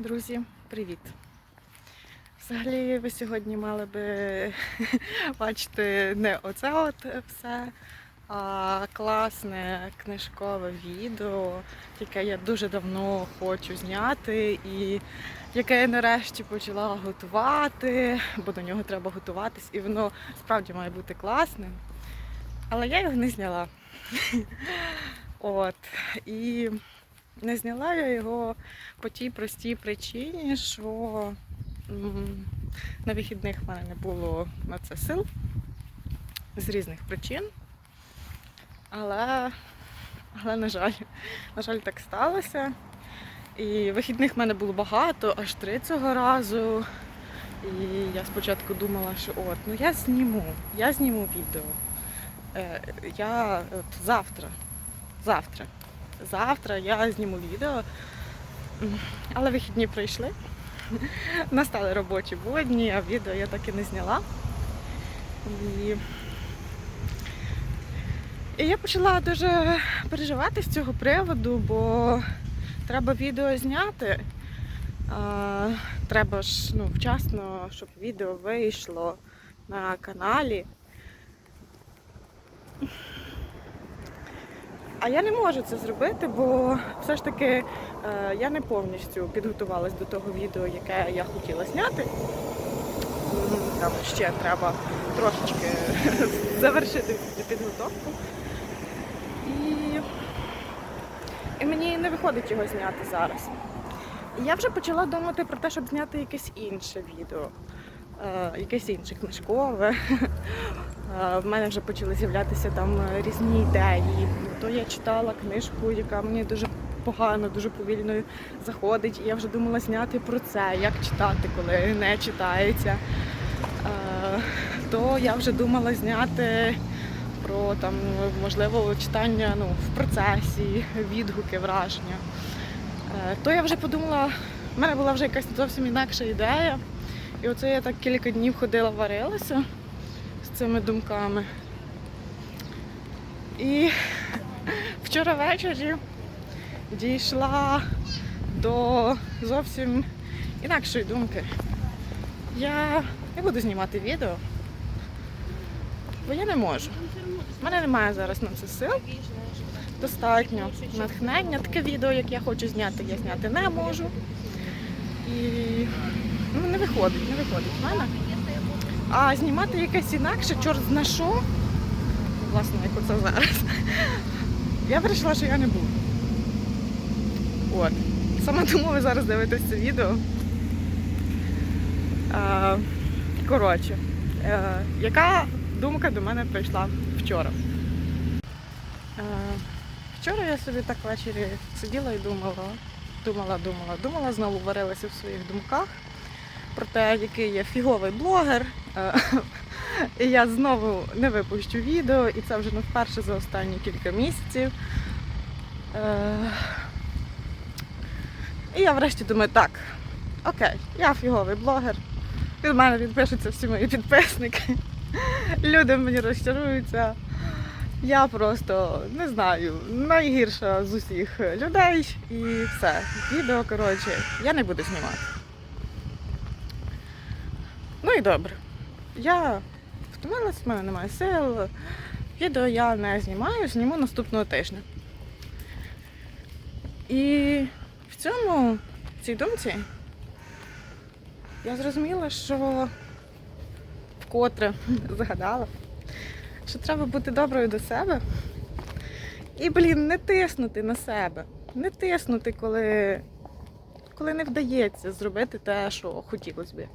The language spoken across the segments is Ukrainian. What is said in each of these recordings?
Друзі, привіт! Взагалі, ви сьогодні мали би бачити не оце от все, а класне книжкове відео, яке я дуже давно хочу зняти, і яке я нарешті почала готувати, бо до нього треба готуватись, і воно справді має бути класним. Але я його не зняла. От. І не зняла я його по тій простій причині, що на вихідних в мене не було на це сил з різних причин. Але, але на жаль, на жаль, так сталося. І вихідних в мене було багато, аж три цього разу. І я спочатку думала, що от, ну я зніму, я зніму відео. Е, я от, завтра, завтра, завтра я зніму відео. Але вихідні пройшли. Настали робочі будні, а відео я так і не зняла. І, і я почала дуже переживати з цього приводу, бо треба відео зняти. А, треба ж ну, вчасно, щоб відео вийшло на каналі. А я не можу це зробити, бо все ж таки е, я не повністю підготувалась до того відео, яке я хотіла зняти. Там ще треба трошечки завершити підготовку. І, і мені не виходить його зняти зараз. Я вже почала думати про те, щоб зняти якесь інше відео, е, якесь інше книжкове. Е, В мене вже почали з'являтися там різні ідеї. То я читала книжку, яка мені дуже погано, дуже повільно заходить. І я вже думала зняти про це, як читати, коли не читається. Е, То я вже думала зняти про там, можливо, читання ну, в процесі, відгуки, враження. Е, То я вже подумала, в мене була вже якась зовсім інакша ідея. І оце я так кілька днів ходила, варилася з цими думками. І вчора ввечері дійшла до зовсім інакшої думки. Я не буду знімати відео, бо я не можу. У мене немає зараз на це сил. Достатньо натхнення. Таке відео, як я хочу зняти, я зняти не можу. І ну, не виходить, не виходить в мене. А знімати якесь інакше, чорт зна що, власне, як оце зараз. Я вирішила, що я не буду. От. Саме тому ви зараз дивитесь це відео. А, коротше, е, яка думка до мене прийшла вчора? Е, вчора я собі так ввечері сиділа і думала, думала, думала, думала, знову варилася в своїх думках про те, який я фіговий блогер. Е, І я знову не випущу відео, і це вже не вперше за останні кілька місяців. Е, І я врешті думаю, так, окей, я фіговий блогер. Від мене підпишуться всі мої підписники. Люди мені розчаруються. Я просто не знаю, найгірша з усіх людей і все. Відео, коротше, я не буду знімати. Ну і добре. Я втомилась, в мене немає сил. Відео я не знімаю, зніму наступного тижня. І в цьому, в цій думці, я зрозуміла, що вкотре згадала, що треба бути доброю до себе. І, блін, не тиснути на себе. Не тиснути, коли, коли не вдається зробити те, що хотілося би.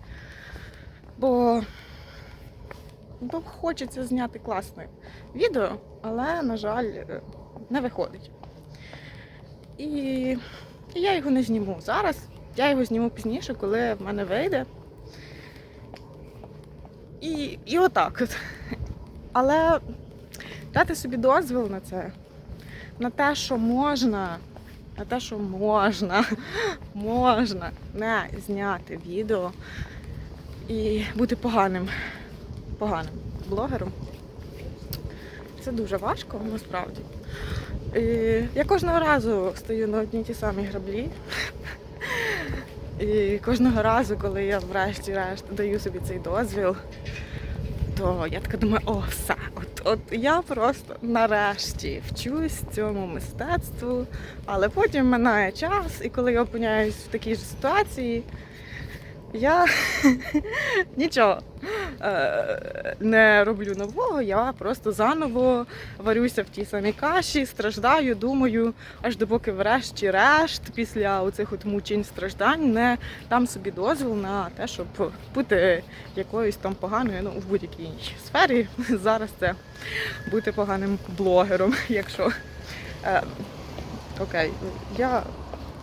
Бо, бо хочеться зняти класне відео, але, на жаль, е, не виходить. І, і я його не зніму зараз. Я його зніму пізніше, коли в мене вийде. І, і отак от. Але дати собі дозвіл на це, на те, що можна, на те, що можна, можна не зняти відео і бути поганим, поганим блогером. Це дуже важко, насправді. І я кожного разу стою на одній ті самі граблі. І кожного разу, коли я врешті-решт даю собі цей дозвіл, то я така думаю, о, все, от, от я просто нарешті вчусь цьому мистецтву, але потім минає час, і коли я опиняюсь в такій ж ситуації, я нічого е, не роблю нового, я просто заново варюся в тій самій каші, страждаю, думаю, аж допоки врешті-решт, після оцих от мучень страждань, не дам собі дозвіл на те, щоб бути якоюсь там поганою, ну в будь-якій іншій сфері. Зараз це бути поганим блогером, якщо е, окей, я.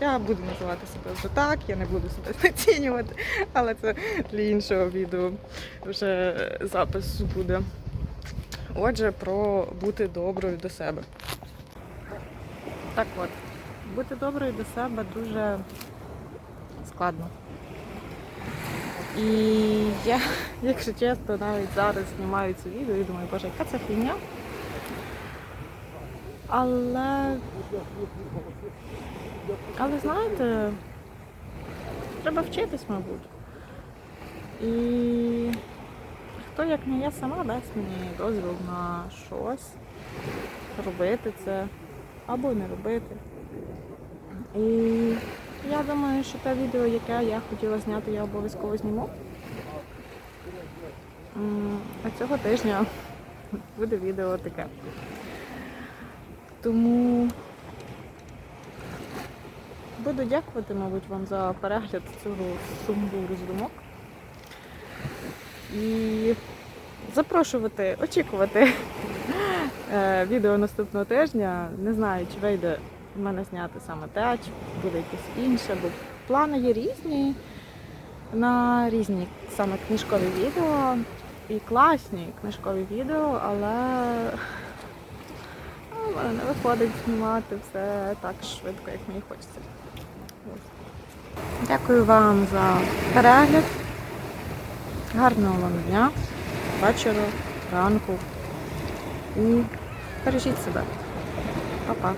Я буду називати себе вже так, я не буду себе знецінювати, але це для іншого відео вже запис буде. Отже, про бути доброю до себе. Так от, бути доброю до себе дуже складно. І я, якщо чесно, навіть зараз знімаю це відео і думаю, боже, яка це фігня. Але але знаєте, треба вчитись, мабуть. І хто як не я сама дасть мені дозвіл на щось, робити це або не робити. І я думаю, що те відео, яке я хотіла зняти, я обов'язково зніму. А цього тижня буде відео таке. Тому Буду дякувати, мабуть, вам за перегляд цього сумбуру з думок. І запрошувати, очікувати е, відео наступного тижня. Не знаю, чи вийде в мене зняти саме те, чи буде якесь інше, бо плани є різні на різні саме книжкові відео і класні книжкові відео, але мене не виходить знімати все так швидко, як мені хочеться. Дякую вам за перегляд. Гарного вам дня, вечора, ранку. І бережіть себе. Па-па.